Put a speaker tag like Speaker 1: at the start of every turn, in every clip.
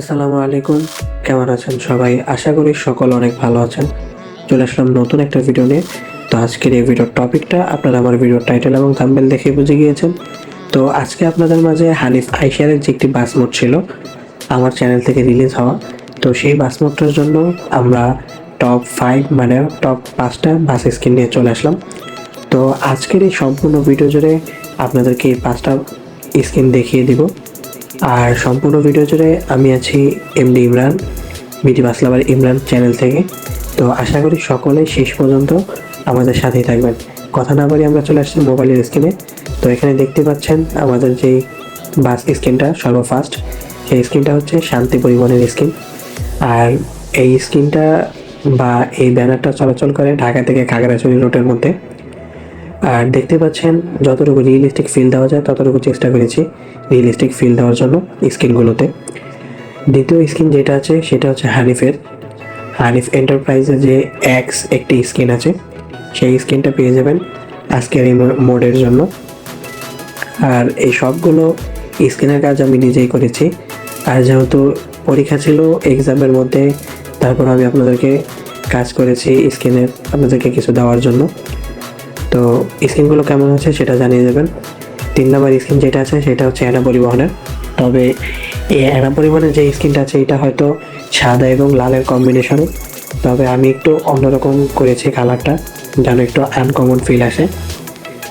Speaker 1: আসসালামু আলাইকুম। কেমন আছেন সবাই? আশা করি সকল অনেক ভালো আছেন। চলে আসলাম নতুন একটা ভিডিও নিয়ে। তো আজকের এই ভিডিওর টপিকটা আপনারা আমার ভিডিওর টাইটেল এবং থাম্বেল দেখে বুঝে গিয়েছেন। তো আজকে আপনাদের মাঝে হানিফ আইশারের যে একটি বাস মোড ছিল, আমার চ্যানেল থেকে রিলিজ হওয়া। তো সেই বাস মোডটার জন্য আমরা টপ ফাইভ মানে টপ পাঁচটা বাস স্কিন নিয়ে চলে আসলাম। তো আজকের এই সম্পূর্ণ ভিডিও জুড়ে আপনাদেরকে এই পাঁচটা স্কিন দেখিয়ে দিব। আর সম্পূর্ণ ভিডিও জুড়ে আমি আছি এমডি ইমরান বিটি মাসলাবার ইমরান চ্যানেল থেকে। তো আশা করি সকলে শেষ পর্যন্ত আমাদের সাথেই থাকবেন। কথা না বলে আমরা চলে আসছি মোবাইলের স্ক্রিনে তো এখানে দেখতে পাচ্ছেন আমাদের যে বাস স্ক্রিনটা সর্বফার্স্ট সেই স্ক্রিনটা হচ্ছে শান্তি পরিবহনের স্ক্রিন আর এই স্ক্রিনটা বা এই ব্যানারটা চলাচল করে ঢাকা থেকে খাগড়াছড়ি রোডের মধ্যে। আর দেখতে পাচ্ছেন, যতটুকু রিয়েলিস্টিক ফিল দেওয়া যায়, ততটুকু চেষ্টা করেছি রিয়েলিস্টিক ফিল দেওয়ার জন্য স্ক্রিনগুলোতে দ্বিতীয় স্ক্রিন যেটা আছে, সেটা হচ্ছে হানিফের। হানিফ এন্টারপ্রাইজের যে এক্স একটি স্ক্রিন আছে, সেই স্ক্রিনটা পেয়ে যাবেন আজকের এই মোডের জন্য। আর এই সবগুলো স্ক্রিনের কাজ আমি নিজেই করেছি। আর যেহেতু পরীক্ষা ছিল এক্সামের মধ্যে, তারপর আমি আপনাদেরকে কাজ করেছি স্ক্রিনের আপনাদেরকে কিছু দেওয়ার জন্য। স্কিমগুলো কেমন আছে সেটা জানিয়ে দেবেন। তিন নম্বর স্কিম যেটা আছে সেটা হচ্ছে অ্যানা পরিবহনের। তবে এই অ্যানা পরিবহনের যে স্কিনটা আছে, এটা হয়তো সাদা এবং লালের কম্বিনেশনে তবে আমি একটু অন্যরকম করেছি কালারটা যেন একটু আনকমন ফিল আসে।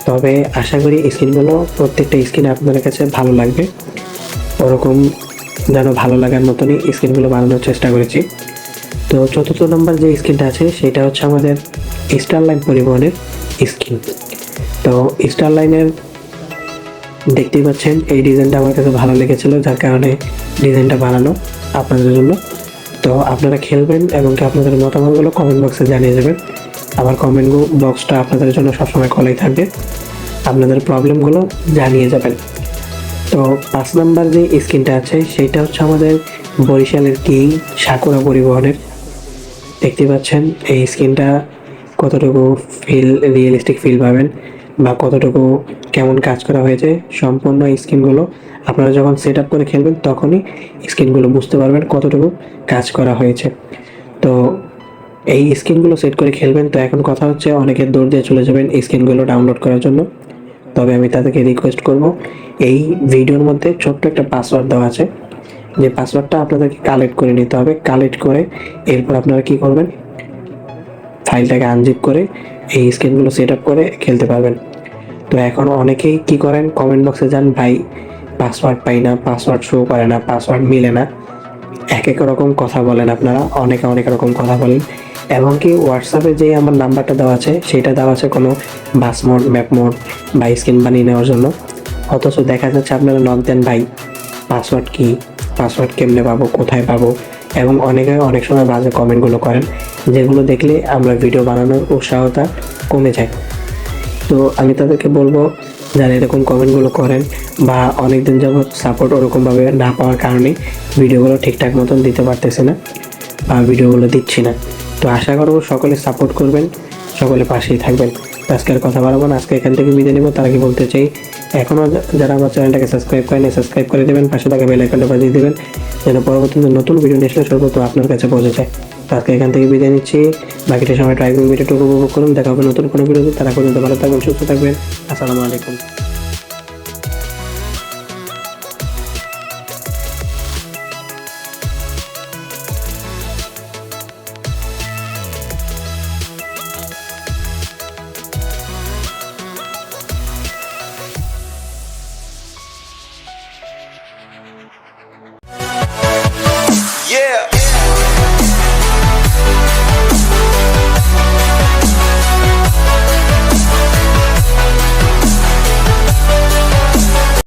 Speaker 1: তবে আশা করি স্কিনগুলো প্রত্যেকটা স্কিন আপনাদের কাছে ভালো লাগবে। ওরকম যেন ভালো লাগার মতনই স্কিনগুলো বানানোর চেষ্টা করেছি। তো চতুর্থ নম্বর যে স্কিনটা আছে, সেটা হচ্ছে আমাদের স্টার স্টারলাইন পরিবহনের স্কিন তো স্টারলাইনের দেখতেই পাচ্ছেন, এই ডিজাইনটা আমার কাছে ভালো লেগেছিল, যার কারণে ডিজাইনটা বানানো আপনাদের জন্য। তো আপনারা খেলবেন এবং কি আপনাদের মতামতগুলো কমেন্ট বক্সে জানিয়ে যাবেন আমার কমেন্ট বক্সটা আপনাদের জন্য সবসময় খোলাই থাকবে। আপনাদের প্রবলেমগুলো জানিয়ে যাবেন। তো পাঁচ নাম্বার যে স্কিনটা আছে সেটা হচ্ছে আমাদের বরিশালের কিং সাকুরা পরিবহনের। দেখতে পাচ্ছেন, এই স্কিনটা কতটুকু ফিল রিয়েলিস্টিক ফিল পাবেন। বা কতটুকু কেমন কাজ করা হয়েছে সম্পূর্ণ স্কিনগুলো আপনারা যখন সেট আপ করে খেলবেন তখনই স্কিনগুলো বুঝতে পারবেন কতটুকু কাজ করা হয়েছে। তো এই স্কিনগুলো সেট করে খেলবেন, তো এখন কথা হচ্ছে অনেকে দৌড় দিয়ে চলে যাবেন এই স্কিনগুলো ডাউনলোড করার জন্য। তবে আমি তাদেরকে রিকোয়েস্ট করব, এই ভিডিওর মধ্যে ছোট্ট একটা পাসওয়ার্ড দেওয়া আছে। যে পাসওয়ার্ডটা আপনাদেরকে কালেক্ট করে নিতে হবে। কালেক্ট করে এরপর আপনারা কি করবেন? ফাইলটাকে আনজিপ করে এই স্ক্রিনগুলো সেট আপ করে খেলতে পারবেন। তো এখন অনেকেই কি করেন কমেন্ট বক্সে যান, ভাই পাসওয়ার্ড পাই না পাসওয়ার্ড শো করে না পাসওয়ার্ড মিলে না। এক এক রকম কথা বলেন আপনারা, অনেকে অনেক রকম কথা বলেন। এবং কি হোয়াটসঅ্যাপে যে আমার নাম্বারটা দেওয়া আছে, সেটা দেওয়া আছে কোনো বাস মোড ম্যাপ মোড বা স্ক্রিন বানিয়ে নেওয়ার জন্য। অথচ দেখা যাচ্ছে আপনারা নক দেন, ভাই পাসওয়ার্ড কি? পাসওয়ার্ড কেমনে পাবো, কোথায় পাবো এবং অনেকে অনেক সময় বাজে কমেন্টগুলো করেন, যেগুলো দেখলে আমরা ভিডিও বানানোর উৎসাহতা কমে যায়। তো আমি তাদেরকে বলব, যারা এরকম কমেন্টগুলো করেন বা অনেক দিন যাবৎ সাপোর্ট ওরকমভাবে না পাওয়ার কারণে ভিডিওগুলো ঠিকঠাক মতন দিতে পারতেছে না বা ভিডিওগুলো দিচ্ছি না। তো আশা করব সকলে সাপোর্ট করবেন, সকলে পাশেই থাকবেন। আজকে আর কথা বাড়াবো না, আজকে এখান থেকে বিদায় নেব। তার আগে বলতে চাই এখনও যারা আমার চ্যানেলটাকে সাবস্ক্রাইব করেনি সাবস্ক্রাইব করে দেবেন, পাশে থাকা বেল আইকনটা বাজিয়ে দেবেন, যেন পরবর্তীতে নতুন ভিডিও নিয়ে সর্বপ্রথম আপনার কাছে পৌঁছে যায়। তো আজকে এখান থেকে বিদায় নিচ্ছি। বাকিটা সময় ট্রাই করুন ভিডিওটুকু উপভোগ করুন। দেখা হবে নতুন কোনো ভিডিওতে তারা পর্যন্ত ভালো থাকবেন, সুস্থ থাকবেন। আসসালামু আলাইকুম।